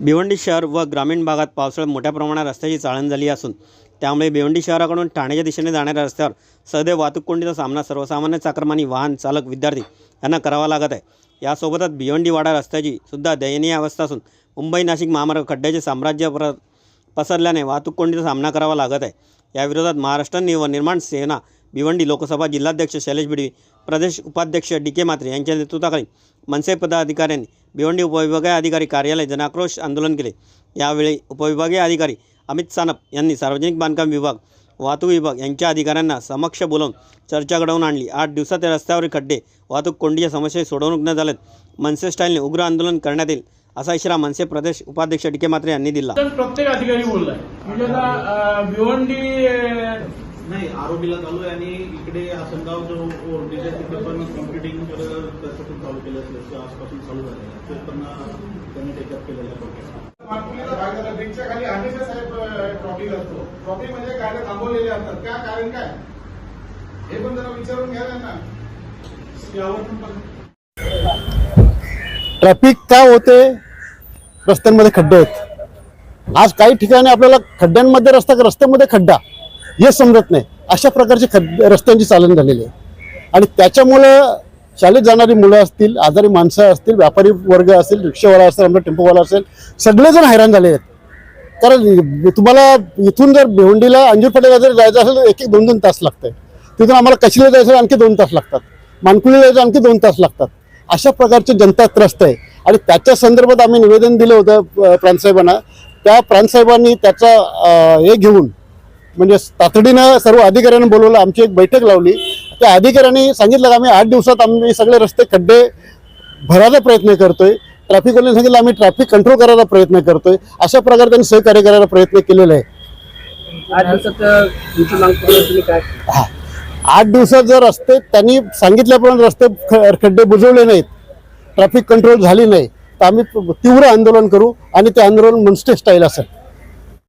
भिवंडी शहर व ग्रामीण भागात पावसाळ्यात मोठ्या प्रमाणात रस्त्याची चाळण झाली असून त्यामुळे भिवंडी शहराकडून ठाण्याच्या दिशेने जाणाऱ्या रस्त्यावर सदैव वाहतूक कोंडीचा सामना सर्वसामान्य चाकरमानी वाहन चालक विद्यार्थी यांना करावा लागत आहे. यासोबतच भिवंडी वाडा रस्त्याची सुद्धा दयनीय अवस्था असून मुंबई नाशिक महामार्ग खड्ड्याचे साम्राज्य पर पसरल्याने वाहतूक कोंडीचा सामना करावा लागत आहे. याविरोधात महाराष्ट्र व निर्माण सेना भिवंडी लोकसभा जिल्हाध्यक्ष शैलेश बिडवी प्रदेश उपाध्यक्ष डी के म्हात्रे यांच्या नेतृत्वाखाली मनसे पदाधिकाऱ्यांनी भिवंडी उपविभागीय अधिकारी कार्यालय जनाक्रोश आंदोलन केले. यावेळी उपविभागीय अधिकारी अमित सानप यांनी सार्वजनिक बांधकाम विभाग वाहतूक विभाग यांच्या अधिकाऱ्यांना समक्ष बोलावून चर्चा घडवून आणली. आठ दिवसात या रस्त्यावरील खड्डे वाहतूक कोंडीच्या समस्या सोडवणूक न झाल्यात मनसे स्टाईलने उग्र आंदोलन करण्यात येईल असा इशारा मनसे प्रदेश उपाध्यक्ष डी के म्हात्रे यांनी दिला. प्रत्येक अधिकारी बोललाय. म्हणजे आता भिवंडी नाही आरोपीला चालू आहे आणि इकडे आसनगाव जो ओरडीच्या तिथे पण कॉम्प्युटिंग त्याचं पण चालू केलं असल्याचं आजपासून चालू झालं आहे. ते पण त्यांनी टेकअप केलेलं आहे ब्रिजच्या खाली हमेशा साहेब ट्रॉफिक असतो. ट्रॉफिक म्हणजे गाड्या थांबवलेल्या असतात. काय कारण काय? हे पण जरा विचारून घ्या त्यांना. यावर पण बघा. ट्रॅफिक का होते? रस्त्यांमध्ये खड्डे आहेत. आज काही ठिकाणी आपल्याला खड्ड्यांमध्ये रस्ता का रस्त्यामध्ये खड्डा. हे समजत नाही. अशा प्रकारचे खड रस्त्यांची चालन झालेली आहे. आणि त्याच्यामुळं शाळेत जाणारी मुलं असतील आजारी माणसं असतील व्यापारी वर्ग असतील रिक्षावाला असेल आमचा टेम्पोवाला असेल सगळेजण हैराण झाले आहेत. कारण तुम्हाला इथून जर भिवंडीला अंजूर फाट्याला जर जायचं असेल तर एक एक दोन दोन तास लागतंय. तिथून आम्हाला कशीला जायचं आणखी दोन तास लागतात. मानकुलीला जायचं आणखी दोन तास लागतात. अशा प्रकारचे जनता त्रस्त आहे. आणि त्याच्या संदर्भात आम्ही निवेदन दिलं होतं प्रांतसाहेबांना त्या प्रांतसाहेबांनी त्याचा हे घेऊन म्हणजे तातडीनं सर्व अधिकाऱ्यांना बोलवलं आमची एक बैठक लावली. त्या अधिकाऱ्यांनी सांगितलं की आम्ही आठ दिवसात आम्ही सगळे रस्ते खड्डे भरायचा प्रयत्न करतोय. ट्रॅफिकवाल्यांनी सांगितलं आम्ही ट्रॅफिक कंट्रोल करायचा प्रयत्न करतोय. अशा प्रकारे त्यांनी सहकार्य करायला प्रयत्न केलेला आहे. आठ दिवसात हा. आठ जर रस्ते त्यांनी सांगितल्याप्रमाणे रस्ते खड्डे बुजवले नाहीत ट्रॅफिक कंट्रोल झाली नाही तर आम्ही तीव्र आंदोलन करू आणि ते आंदोलन मनस्टे स्टाईल असेल.